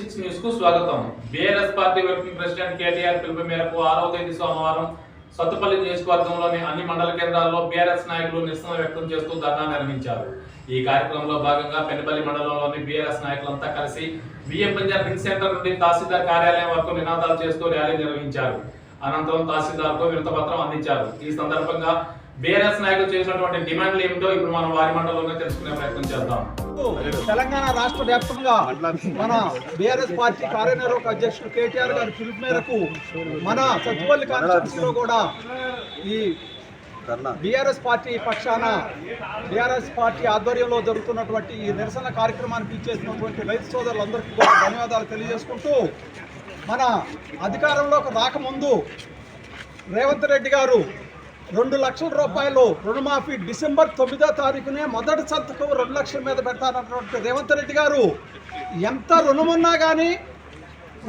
స్వాగతం. BRS party working president KTR పిలుపు మేరకు ఆరవ తేదీ సోమవారం సత్తుపల్లి నియోజకవర్గంలోని అన్ని మండల కేంద్రాల్లో బీఆర్ఎస్ నాయకులు నిరసన వ్యక్తం చేస్తూ ధర్నా నిర్వహించారు. ఈ కార్యక్రమంలో భాగంగా పెనుపల్లి మండలంలోని బీఆర్ఎస్ నాయకులంతా కలిసి బిఎం పంజాబ్ రింగ్ సెంటర్ నుండి తహసీల్దార్ కార్యాలయం వరకు నినాదాలు చేస్తూ ర్యాలీ నిర్వహించారు. అనంతరం తహసీల్దార్కు వినతపత్రం అందించారు. ఈ సందర్భంగా బీఆర్ఎస్ నాయకులు చేసినటువంటి డిమాండ్లు ఏమిటో ఇప్పుడు మనం వారి మండలంలో తెలుసుకునే ప్రయత్నం చేద్దాం. తెలంగాణ రాష్ట్ర వ్యాప్తంగా మన బీఆర్ఎస్ పార్టీ కార్యనిర్వాహక అధ్యక్షుడు కేటీఆర్ గారి పిలుపు మేరకు మన సత్తుపల్లి కాన్స్టిట్యూన్సీలో కూడా ఈ బీఆర్ఎస్ పార్టీ పక్షాన బీఆర్ఎస్ పార్టీ ఆధ్వర్యంలో జరుగుతున్నటువంటి ఈ నిరసన కార్యక్రమానికి ఇచ్చేసినటువంటి రైతు సోదరులందరికీ కూడా ధన్యవాదాలు తెలియజేసుకుంటూ మన అధికారంలోకి రాకముందు రేవంత్ రెడ్డి గారు రెండు లక్షల రూపాయలు రుణమాఫీ డిసెంబర్ తొమ్మిదో తారీఖునే మొదటి సంతకం రెండు లక్షల మీద పెడతానన్నటువంటి రేవంత్ రెడ్డి గారు. ఎంత రుణమున్నా కానీ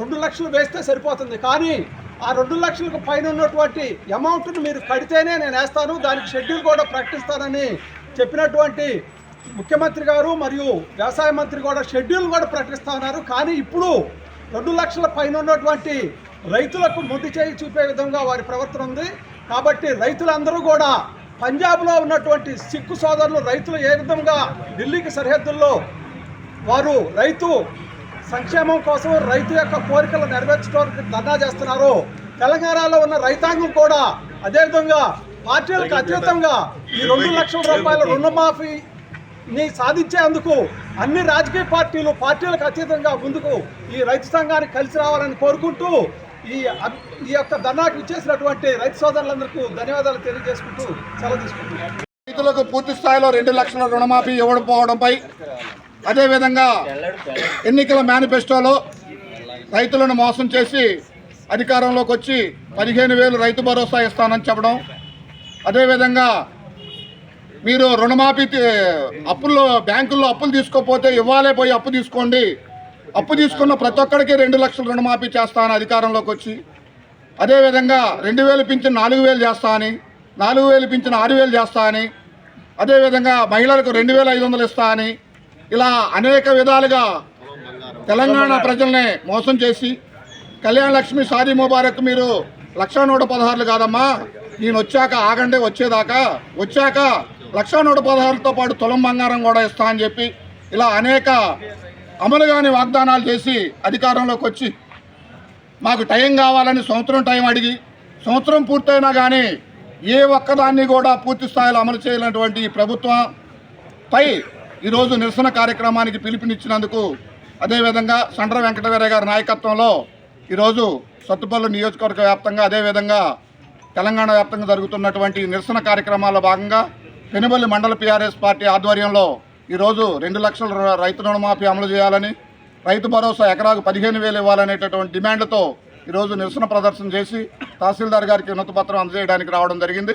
రెండు లక్షలు వేస్తే సరిపోతుంది. కానీ ఆ రెండు లక్షలకు పైన ఉన్నటువంటి అమౌంట్ను మీరు కడితేనే నేను వేస్తాను. దానికి షెడ్యూల్ కూడా ప్రకటిస్తానని చెప్పినటువంటి ముఖ్యమంత్రి గారు మరియు వ్యవసాయ మంత్రి కూడా షెడ్యూల్ కూడా ప్రకటిస్తున్నారు కానీ ఇప్పుడు రెండు లక్షల పైన ఉన్నటువంటి రైతులకు మొండి చేయి చూపే విధంగా వారి ప్రవర్తన ఉంది. కాబట్టి రైతులందరూ కూడా పంజాబ్లో ఉన్నటువంటి సిక్కు సోదరులు రైతులు ఏ విధంగా ఢిల్లీకి సరిహద్దుల్లో వారు రైతు సంక్షేమం కోసం రైతు యొక్క కోరికలు నెరవేర్చడానికి ధర్నా చేస్తున్నారు తెలంగాణలో ఉన్న రైతాంగం కూడా అదేవిధంగా పార్టీలకు అతీతంగా ఈ రెండు లక్షల రూపాయల రుణమాఫీని సాధించేందుకు అన్ని రాజకీయ పార్టీలు పార్టీలకు అతీతంగా ముందుకు ఈ రైతు సంఘాన్ని కలిసి రావాలని కోరుకుంటూ ఈ ఈ యొక్క ధర్నాకు ఇచ్చేసినటువంటి రైతు సోదరులందరికీ ధన్యవాదాలు తెలియజేసుకుంటూ సెలవు తీసుకుంటున్నాను. రైతులకు పూర్తి స్థాయిలో రెండు లక్షల రుణమాఫీ ఇవ్వకపోవడంపై అదేవిధంగా ఎన్నికల మేనిఫెస్టోలో రైతులను మోసం చేసి అధికారంలోకి వచ్చి పదిహేను వేలు రైతు భరోసా ఇస్తానని చెప్పడం. అదేవిధంగా మీరు రుణమాఫీ అప్పుల్లో బ్యాంకుల్లో అప్పులు తీసుకోకపోతే ఇవ్వాలే పోయి అప్పు తీసుకోండి. అప్పు తీసుకున్న ప్రతి ఒక్కరికి రెండు లక్షలు రుణమాఫీ చేస్తానని అధికారంలోకి వచ్చి అదేవిధంగా రెండు వేలు పింఛన్ నాలుగు వేలు చేస్తా అని నాలుగు వేలు పింఛన్ ఆరు వేలు చేస్తా అని అదేవిధంగా మహిళలకు రెండు వేల ఐదు వందలు ఇస్తా అని ఇలా అనేక విధాలుగా తెలంగాణ ప్రజల్ని మోసం చేసి కళ్యాణ లక్ష్మి సారీ ముబారక్ మీరు లక్ష నూట పదహారులు కాదమ్మా నేను వచ్చాక ఆగండి వచ్చేదాకా వచ్చాక లక్ష నూట పదహారులతో పాటు తులం బంగారం కూడా ఇస్తా అని చెప్పి ఇలా అనేక అమలు కాని వాగ్దానాలు చేసి అధికారంలోకి వచ్చి మాకు టైం కావాలని సంవత్సరం టైం అడిగి సంవత్సరం పూర్తయినా కానీ ఏ ఒక్కదాన్ని కూడా పూర్తి స్థాయిలో అమలు చేయనటువంటి ప్రభుత్వంపై ఈరోజు నిరసన కార్యక్రమానికి పిలుపునిచ్చినందుకు అదేవిధంగా సండ్ర వెంకటవీర గారి నాయకత్వంలో ఈరోజు సత్తుపల్లి నియోజకవర్గ వ్యాప్తంగా అదేవిధంగా తెలంగాణ వ్యాప్తంగా జరుగుతున్నటువంటి నిరసన కార్యక్రమాల్లో భాగంగా పెనుబల్లి మండల పీఆర్ఎస్ పార్టీ ఆధ్వర్యంలో ఈరోజు రెండు లక్షల రైతు రుణమాఫీ అమలు చేయాలని రైతు భరోసా ఎకరాకు పదిహేను వేలు ఇవ్వాలనేటటువంటి డిమాండ్తో ఈరోజు నిరసన ప్రదర్శన చేసి తహసీల్దార్ గారికి ఉన్నత పత్రం అందజేయడానికి రావడం జరిగింది.